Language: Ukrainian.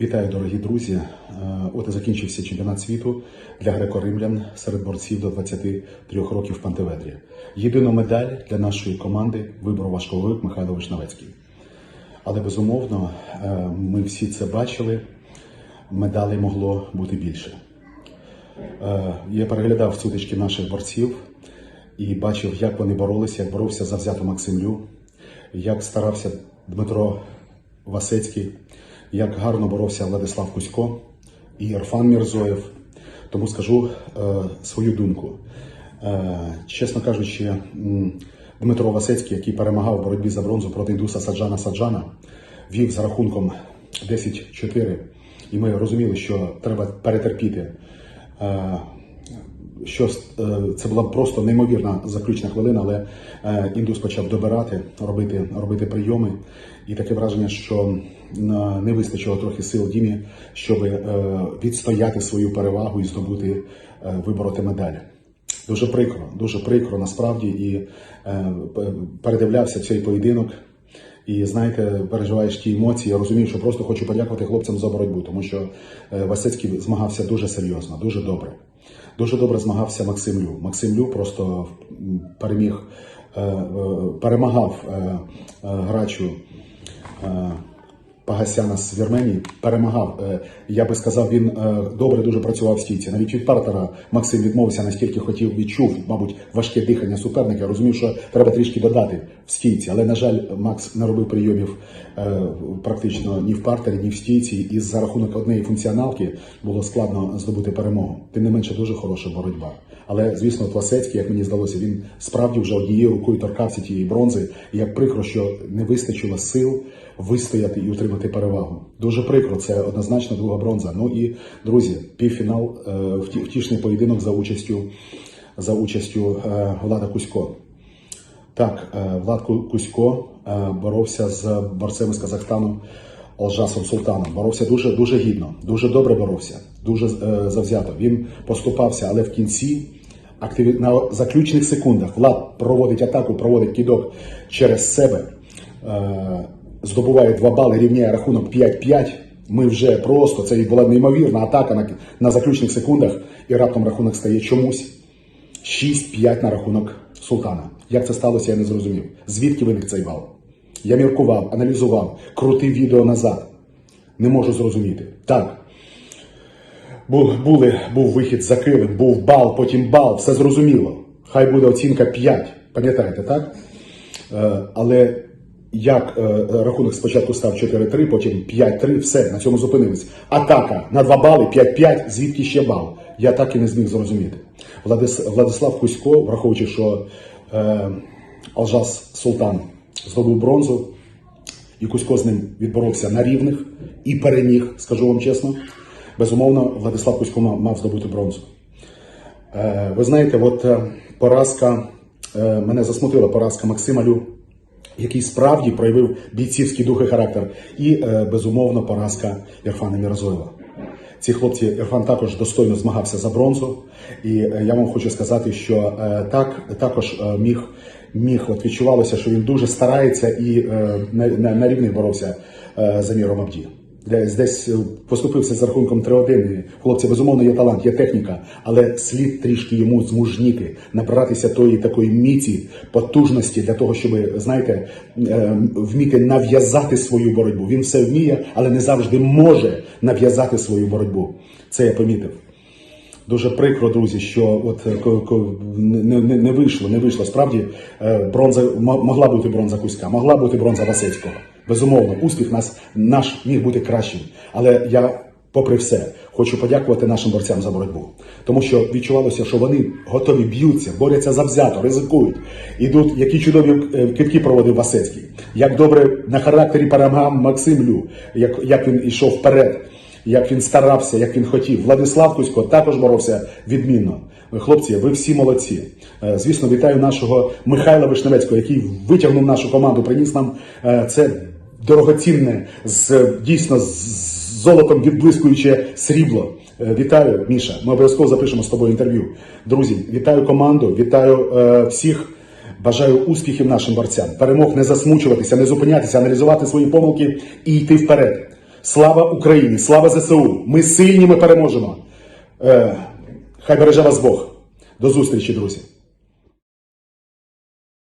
Вітаю, дорогі друзі. Е, От і закінчився чемпіонат світу для греко-римлян серед борців до 23 років в Пантеведрі. Єдину медаль для нашої команди виборов важковик Михайло Вишневецький. Але безумовно, е, ми всі це бачили. Медалей могло бути більше. Е, Я переглядав сутички наших борців і бачив, як вони боролися, як боровся завзято Максим Лю, як старався Дмитро Васецький, як гарно боровся Владислав Кузько і Ірфан Мірзоєв. Тому скажу е, свою думку. Е, чесно кажучи, Дмитро Васецький, який перемагав в боротьбі за бронзу проти індуса Саджана Саджана, вів за рахунком 10-4. І ми розуміли, що треба перетерпіти. Що е, це була просто неймовірна заключна хвилина, але е, індус почав добирати, робити, робити прийоми. І таке враження, що е, не вистачило трохи сил Дімі, щоб відстояти свою перевагу і здобути вибороти медалі. Дуже прикро, дуже прикро насправді і передивлявся цей поєдинок. І знаєте, переживаєш ті емоції. Я розумію, що просто хочу подякувати хлопцям за боротьбу, тому що Васецький змагався дуже серйозно, дуже добре. Дуже добре змагався Максим Лю. Максим Лю просто переміг, е, е, перемагав е, грачу Пагасяна з Вірменії, перемагав. Е, Я би сказав, він е, добре дуже працював в стійці. Навіть від партера Максим відмовився настільки хотів, відчув, мабуть, важке дихання суперника. Розумів, що треба трішки додати в стійці. Але, на жаль, Макс не робив прийомів е, практично ні в партері, ні в стійці. І за рахунок однієї функціоналки було складно здобути перемогу. Тим не менше, дуже хороша боротьба. Але, звісно, Пласецький, як мені здалося, він справді вже однією рукою торкався тієї бронзи. І як прикро, що не вистачило сил вистояти і утримати перевагу. Дуже прикро, це однозначно друга бронза. Ну і друзі, півфінал, е, втішний поєдинок за участю за участю е, Влада Кузько. Так, е, Влад Кузько боровся з борцем із Казахстану Олжасом Султаном. Боровся дуже дуже гідно, дуже добре боровся, дуже завзято. Він поступався, але в кінці активі... на заключних секундах Влад проводить атаку, проводить кидок через себе, е, здобуває два бали, рівняє рахунок 5-5. Ми вже просто це була неймовірна атака на, на заключних секундах, і раптом рахунок стає чомусь 6-5 на рахунок султана. Як це сталося, я не зрозумів. Звідки виник цей бал? Я міркував, аналізував, крутив відео назад. Не можу зрозуміти. Так. Був, були, був вихід за килим, був бал, потім бал, все зрозуміло. Хай буде оцінка 5. Пам'ятаєте, так? Е, але як е, рахунок спочатку став 4-3, потім 5-3, все, на цьому зупинились. Атака на 2 бали, 5-5, звідки ще бал? Я так і не зміг зрозуміти. Владис, Владислав Кузько, враховуючи, що е, Алжас Султан здобув бронзу, і Кузько з ним відборовся на рівних і переміг, скажу вам чесно. Безумовно, Владислав Кузько мав, здобути бронзу. Е, ви знаєте, от е, поразка, е, мене засмутила поразка Максима Лю, який справді проявив бійцівський дух і характер, і безумовно поразка Ірфана Мірзоєва. Ці хлопці Ірфан також достойно змагався за бронзу, і я вам хочу сказати, що так також міг, міг от відчувалося, що він дуже старається і на, на, на рівних боровся за Міром Абді. Десь е, поступився з рахунком 3-1. І, Хлопці, безумовно, є талант, є техніка, але слід трішки йому змужніти, набратися тої такої міці, потужності для того, щоб, знаєте, е, вміти нав'язати свою боротьбу. Він все вміє, але не завжди може нав'язати свою боротьбу. Це я помітив. Дуже прикро, друзі, що от е, не, не, не вийшло, не вийшло. Справді е, бронза могла бути бронза Кузька, могла бути бронза Васецького. Безумовно, успіх нас наш міг бути кращим. Але я, попри все, хочу подякувати нашим борцям за боротьбу, тому що відчувалося, що вони готові б'ються, борються завзято, ризикують. Ідуть, які чудові е, китки проводив Васецький, як добре на характері перемагав Максим Лю, як, як він йшов вперед як він старався, як він хотів. Владислав Кузько також боровся відмінно. Хлопці, ви всі молодці. Е, Звісно, вітаю нашого Михайла Вишневецького, який витягнув нашу команду, приніс нам е, це дорогоцінне, з дійсно з золотом відблискуюче срібло. Е, Вітаю, Міша. Ми обов'язково запишемо з тобою інтерв'ю. Друзі, вітаю команду, вітаю е, всіх. Бажаю успіхів нашим борцям, перемог не засмучуватися, не зупинятися, аналізувати свої помилки і йти вперед. Слава Україні! Слава ЗСУ! Ми сильні, ми переможемо! Е, хай береже вас Бог. До зустрічі, друзі!